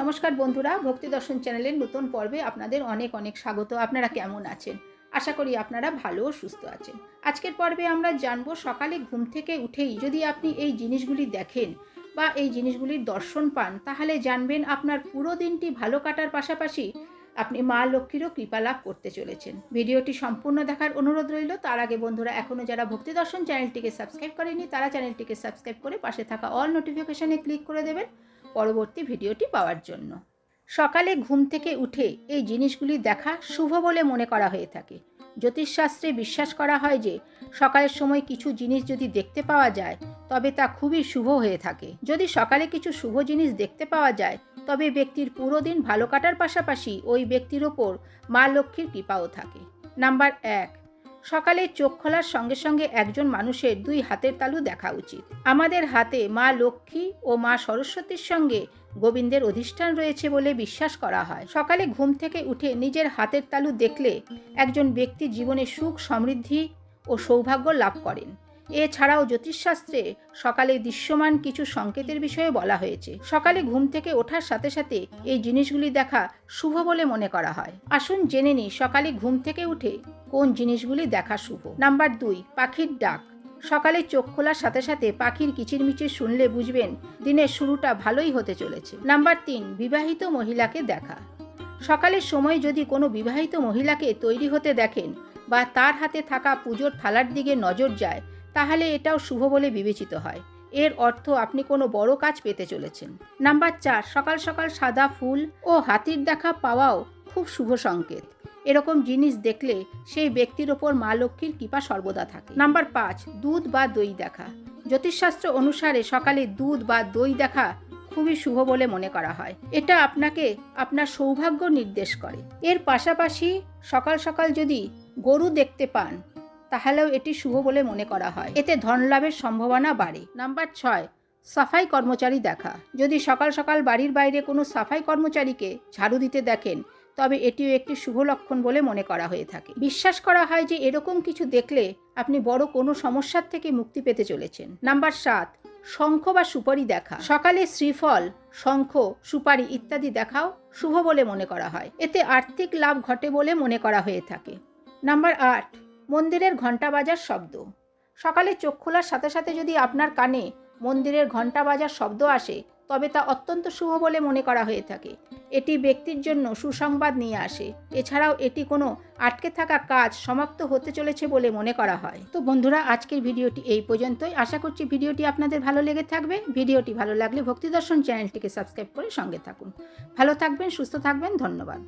নমস্কার বন্ধুরা, ভক্তি দর্শন চ্যানেলের নতুন পর্বে আপনাদের অনেক অনেক স্বাগত। আপনারা কেমন আছেন? আশা করি আপনারা ভালো ও সুস্থ আছেন। আজকের পর্বে আমরা জানব সকালে ঘুম থেকে উঠেই যদি আপনি এই জিনিসগুলি দেখেন বা এই জিনিসগুলির দর্শন পান, তাহলে জানবেন আপনার পুরো দিনটি ভালো কাটার পাশাপাশি আপনি মা লক্ষ্মীরও কৃপা লাভ করতে চলেছেন। ভিডিওটি সম্পূর্ণ দেখার অনুরোধ রইল। তার আগে বন্ধুরা এখনও যারা ভক্তি দর্শন চ্যানেলটিকে সাবস্ক্রাইব করেনি তারা চ্যানেলটিকে সাবস্ক্রাইব করে পাশে থাকা অল নোটিফিকেশনে ক্লিক করে দেবেন। পরবর্তী ভিডিওটি পাওয়ার জন্য। সকালে ঘুম থেকে উঠে এই জিনিসগুলি দেখা শুভ বলে মনে করা হয়ে থাকে। জ্যোতিষশাস্ত্রে বিশ্বাস করা হয় যে, সকালের সময় কিছু জিনিস যদি দেখতে পাওয়া যায়, তবে তা খুবই শুভ হয়ে থাকে। যদি সকালে কিছু শুভ জিনিস দেখতে পাওয়া যায়, তবে ব্যক্তির পুরো দিন ভালো কাটার পাশাপাশি ওই ব্যক্তির ওপর মা লক্ষ্মীর কৃপাও থাকে। নাম্বার এক সকালে চোখ খোলার সঙ্গে সঙ্গে একজন মানুষের দুই হাতের তালু দেখা উচিত। আমাদের হাতে মা লক্ষ্মী ও মা সরস্বতীর সঙ্গে গোবিন্দের অধিষ্ঠান রয়েছে বলে বিশ্বাস করা হয়। সকালে ঘুম থেকে উঠে নিজের হাতের তালু দেখলে একজন ব্যক্তি জীবনে সুখ, সমৃদ্ধি ও সৌভাগ্য লাভ করেন। এছাড়াও জ্যোতিষশাস্ত্রে সকালে দৃশ্যমান কিছু সংকেতের বিষয়ে বলা হয়েছে। সকালে ঘুম থেকে ওঠার সাথে সাথে এই জিনিসগুলি দেখা শুভ বলে মনে করা হয়। আসুন জেনে নিই সকালে ঘুম থেকে উঠে কোন জিনিসগুলি দেখা শুভ। নাম্বার দুই, পাখির ডাক। সকালে চোখ খোলার সাথে সাথে পাখির কিচিরমিচির শুনলে বুঝবেন দিনের শুরুটা ভালোই হতে চলেছে। নাম্বার তিন, বিবাহিত মহিলাকে দেখা। সকালের সময় যদি কোনো বিবাহিত মহিলাকে তৈরি হতে দেখেন বা তার হাতে থাকা পুজোর থালার দিকে নজর যায় তাহলে এটাও শুভ বলে বিবেচিত হয়। এর অর্থ আপনি কোনো বড় কাজ পেতে চলেছেন। নাম্বার চার, সকাল সকাল সাদা ফুল ও হাতির দেখা পাওয়াও খুব শুভ সংকেত। এরকম জিনিস দেখলে সেই ব্যক্তির ওপর মা লক্ষ্মীর কৃপা সর্বদা থাকে। নাম্বার পাঁচ, দুধ বা দই দেখা। জ্যোতিষশাস্ত্র অনুসারে সকালে দুধ বা দই দেখা খুবই শুভ বলে মনে করা হয়। এটা আপনাকে আপনার সৌভাগ্য নির্দেশ করে। এর পাশাপাশি সকাল সকাল যদি গরু দেখতে পান তাহলেও এটি শুভ বলে মনে করা হয়। এতে ধন লাভের সম্ভাবনা বাড়ে। নাম্বার ছয়, সাফাই কর্মচারী দেখা। যদি সকাল সকাল বাড়ির বাইরে কোনো সাফাই কর্মচারীকে ঝাড়ু দিতে দেখেন, তবে এটিও একটি শুভ লক্ষণ বলে মনে করা হয়ে থাকে। বিশ্বাস করা হয় যে এরকম কিছু দেখলে আপনি বড় কোনো সমস্যার থেকে মুক্তি পেতে চলেছেন। নাম্বার সাত, শঙ্খ বা সুপারি দেখা। সকালে শ্রীফল, শঙ্খ, সুপারি ইত্যাদি দেখাও শুভ বলে মনে করা হয়। এতে আর্থিক লাভ ঘটে বলে মনে করা হয়ে থাকে। নাম্বার আট মন্দিরের ঘণ্টা বাজার শব্দ। সকালে চোখ খোলার সাথে সাথে যদি আপনার কানে মন্দিরের ঘণ্টা বাজার শব্দ আসে, তবে তা অত্যন্ত শুভ বলে মনে করা হয়ে থাকে। এটি ব্যক্তির জন্য সুসংবাদ নিয়ে আসে। এছাড়াও এটি কোনো আটকে থাকা কাজ সমাপ্ত হতে চলেছে বলে মনে করা হয়। তো বন্ধুরা, আজকের ভিডিওটি এই পর্যন্তই। আশা করছি ভিডিওটি আপনাদের ভালো লেগে থাকবে। ভিডিওটি ভালো লাগলে ভক্তিদর্শন চ্যানেলটিকে সাবস্ক্রাইব করে সঙ্গে থাকুন। ভালো থাকবেন, সুস্থ থাকবেন, ধন্যবাদ।